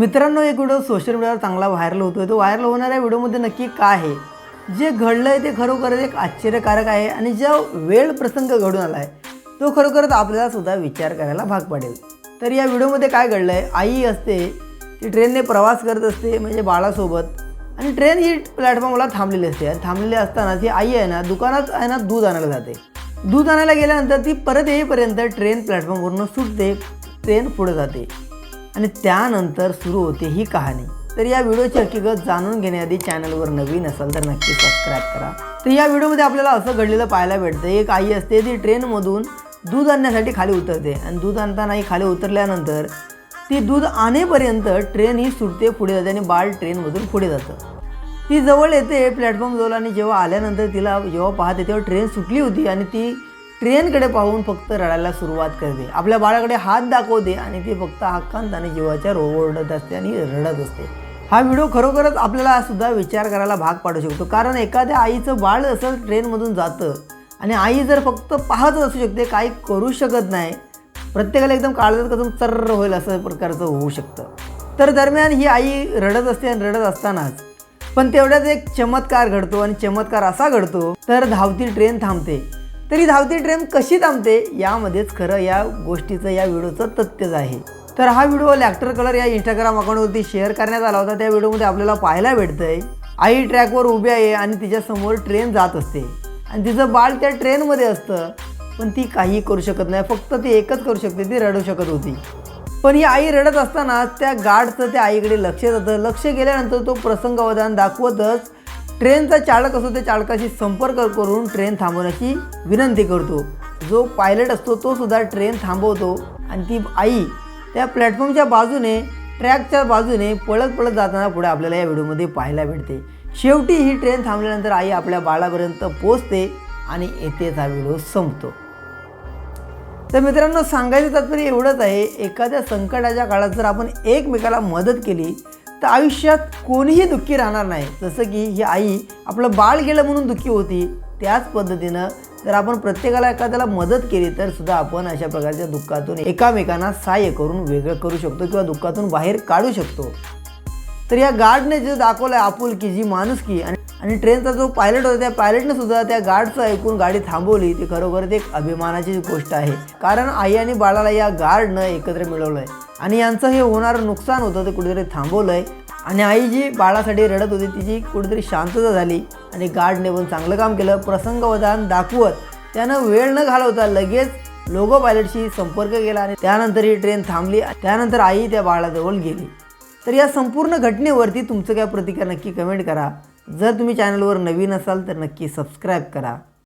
मित्रांनो एक video social मीडियावर चांगला व्हायरल होतोय. तो व्हायरल होणाऱ्या व्हिडिओमध्ये नक्की काय आहे? जे घडलं आहे ते खरोखरच एक आश्चर्यकारक आहे आणि जो वेळ प्रसंग घडून आला आहे तो खरोखरच आपल्याला सुद्धा विचार करायला भाग पडेल. तर या व्हिडिओमध्ये काय घडलं आहे आई असते ती ट्रेनने प्रवास करत असते म्हणजे बाळासोबत. आणि ट्रेन ही प्लॅटफॉर्मला थांबलेली असते. आणि थांबलेली असताना ती आई आहे ना दुकानात आहे ना दूध आणायला जाते. दूध आणायला गेल्यानंतर ती परत येईपर्यंत ट्रेन प्लॅटफॉर्मवरून सुटते ट्रेन पुढे जाते. आणि त्यानंतर सुरू होते ही कहाणी. तर या व्हिडिओची हकीकत जाणून घेण्याआधी चॅनलवर नवीन असाल तर नक्की सबस्क्राईब करा. तर या व्हिडिओमध्ये आपल्याला असं घडलेलं पाहायला भेटतं एक आई असते ती ट्रेनमधून दूध आणण्यासाठी खाली उतरते आणि दूध आणतानाही खाली उतरल्यानंतर ती दूध आणेपर्यंत ट्रेन ही सुटते पुढे जाते आणि बाळ ट्रेनमधून पुढे जातं. ती जवळ येते प्लॅटफॉर्म जवळ आणि जेव्हा आल्यानंतर तिला जेव्हा पाहते तेव्हा ट्रेन सुटली होती आणि ती ट्रेनकडे पाहून फक्त रडायला सुरुवात करते. आपल्या बाळाकडे हात दाखवते आणि ती फक्त हक्कांताने जीवाच्या रोवडत असते आणि रडत असते. हा व्हिडिओ खरोखरच आपल्याला सुद्धा विचार करायला भाग पाडू शकतो. कारण एखाद्या आईचं बाळ असं ट्रेनमधून जातं आणि आई जर फक्त पाहतच असू शकते काही करू शकत नाही प्रत्येकाला एकदम काळजात कसं चर्र होईल असं प्रकारचं होऊ शकतं. तर दरम्यान ही आई रडत असते आणि रडत असतानाच पण तेवढ्याच एक चमत्कार घडतो आणि चमत्कार असा घडतो तर धावती ट्रेन थांबते. तरी धावती ट्रेन कशी थांबते यामध्येच खरं या गोष्टीचं या व्हिडिओचं तथ्यच आहे. तर हा व्हिडिओ लॅक्टर कलर या इंस्टाग्राम अकाउंटवरती शेअर करण्यात आला होता. त्या व्हिडिओमध्ये आपल्याला पाहायला भेटतंय. आई ट्रॅकवर उभी आहे आणि तिच्यासमोर ट्रेन जात असते. आणि तिचं बाळ त्या ट्रेनमध्ये असतं पण ती काही करू शकत नाही. फक्त ती एकच करू शकते ती रडू शकत होती. पण ही आई रडत असताना त्या गार्डचं त्या आईकडे लक्ष जातं. लक्ष गेल्यानंतर तो प्रसंगावधान दाखवतच ट्रेनचा चालक असतो त्या चालकाशी संपर्क करून ट्रेन थांबवण्याची विनंती करतो. जो पायलट असतो तो सुद्धा ट्रेन थांबवतो आणि ती आई त्या प्लॅटफॉर्मच्या बाजूने ट्रॅकच्या बाजूने पळत पळत जाताना पुढे आपल्याला या व्हिडिओमध्ये पाहायला भेटते. शेवटी ही ट्रेन थांबल्यानंतर आई आपल्या बाळापर्यंत पोचते आणि येथेच हा व्हिडिओ संपतो. तर मित्रांनो सांगायचं तात्पर्य एवढंच आहे एखाद्या संकटाच्या काळात जर आपण एकमेकाला मदत केली तर आयुष्यात कोणीही दुःखी राहणार नाही. जसं की ही आई आपलं बाळ गेलं म्हणून दुःखी होती त्याच पद्धतीनं जर आपण प्रत्येकाला एखाद्याला मदत केली तर सुद्धा आपण अशा प्रकारच्या दुःखातून एकामेकांना सहाय्य करून वेगळं करू शकतो किंवा दुःखातून बाहेर काढू शकतो. तर या गार्डने जे दाखवलं आहे आपुलकी जी माणुसकी आणि आणि ट्रेनचा जो पायलट होता त्या पायलटने सुद्धा त्या गार्डचं ऐकून गाडी थांबवली. ती खरोखरच एक अभिमानाची गोष्ट आहे. कारण आई आणि बाळाला या गार्डनं एकत्र मिळवलं आहे आणि यांचं हे होणारं नुकसान होतं ते कुठेतरी थांबवलं आहे आणि आई जी बाळासाठी रडत होती तिची कुठेतरी शांतता झाली आणि गार्डने पण चांगलं काम केलं प्रसंगवधान दाखवत त्यानं वेळ न घालवता लगेच लोगो पायलटशी संपर्क केला आणि त्यानंतर ही ट्रेन थांबली. त्यानंतर आई त्या बाळाजवळ गेली. तर या संपूर्ण घटनेवरती तुमचं काय प्रतिक्रिया नक्की कमेंट करा. जर तुम्ही चॅनलवर नवीन असाल तर नक्की सबस्क्राईब करा.